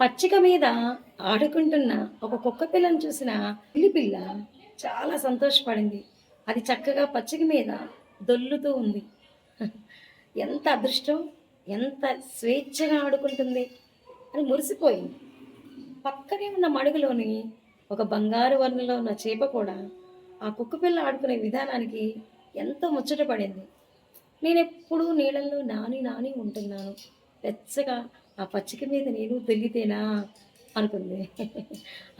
పచ్చిక మీద ఆడుకుంటున్న ఒక కుక్క పిల్లను చూసిన పిల్లి పిల్ల చాలా సంతోషపడింది. అది చక్కగా పచ్చిక మీద దొల్లుతూ ఉంది. ఎంత అదృష్టం ఎంత స్వేచ్ఛగా ఆడుకుంటుంది అని మురిసిపోయింది. పక్కనే ఉన్న మడుగులోని ఒక బంగారు వర్ణంలో ఉన్న చేప కూడా ఆ కుక్క పిల్ల ఆడుకునే విధానానికి ఎంతో ముచ్చటపడింది. నేను ఎప్పుడూ నీళ్ళల్లో నాని నాని ఉంటున్నాను. వెచ్చగా ఆ పచ్చిక మీద నేను తెలితేనా అనుకుంది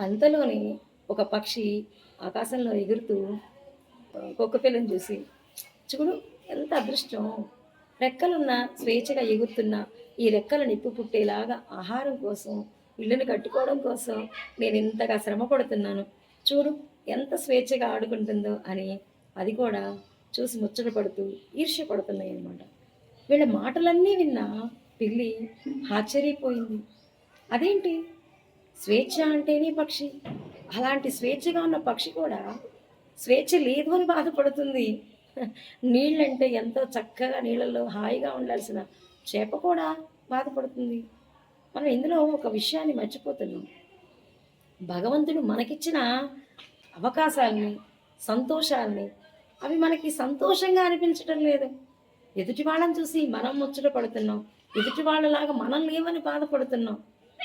అంతలోనే ఒక పక్షి ఆకాశంలో ఎగురుతూ కుక్క పిల్లని చూసి చూడు ఎంత అదృష్టం. రెక్కలున్న స్వేచ్ఛగా ఎగురుతున్న ఈ రెక్కల నిప్పు పుట్టేలాగా ఆహారం కోసం ఇల్లుని కట్టుకోవడం కోసం నేను ఇంతగా శ్రమ పడుతున్నాను. చూడు ఎంత స్వేచ్ఛగా ఆడుకుంటుందో అని అది కూడా చూసి ముచ్చట పడుతూ ఈర్ష్య పడుతున్నాయి అన్నమాట వీళ్ళ మాటలన్నీ విన్నా పిల్లి ఆశ్చర్యపోయింది. అదేంటి? స్వేచ్ఛ అంటేనే పక్షి. అలాంటి స్వేచ్ఛగా ఉన్న పక్షి కూడా స్వేచ్ఛ లేదు అని బాధపడుతుంది. నీళ్ళంటే ఎంతో చక్కగా నీళ్ళల్లో హాయిగా ఉండాల్సిన చేప కూడా బాధపడుతుంది. మనం ఇందులో ఒక విషయాన్ని మర్చిపోతున్నాం. భగవంతుడు మనకిచ్చిన అవకాశాలని సంతోషాలని అవి మనకి సంతోషంగా అనిపించడం లేదు. ఎదుటి వాళ్ళని చూసి మనం ముచ్చట పడుతున్నాం. ఎదుటి వాళ్ళలాగా మనం లేవని బాధపడుతున్నాం.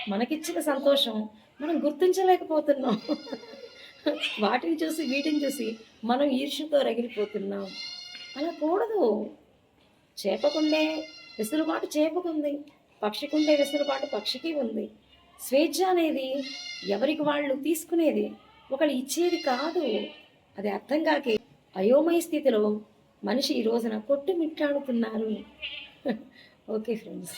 మనకిచ్చిన సంతోషం మనం గుర్తించలేకపోతున్నాం. వాటిని చూసి వీటిని చూసి మనం ఈర్ష్యతో రగిలిపోతున్నాం. అలా కూడదు. చేపకుండే వెసులుబాటు చేపకుంది. పక్షికుండే వెసులుబాటు పక్షికి ఉంది. స్వేచ్ఛ అనేది ఎవరికి వాళ్ళు తీసుకునేది ఒకళ్ళు ఇచ్చేది కాదు. అది అర్థం కాకే అయోమయ స్థితిలో మనిషి ఈ రోజున కొట్టుమిట్టాడుతున్నారు. Okay friends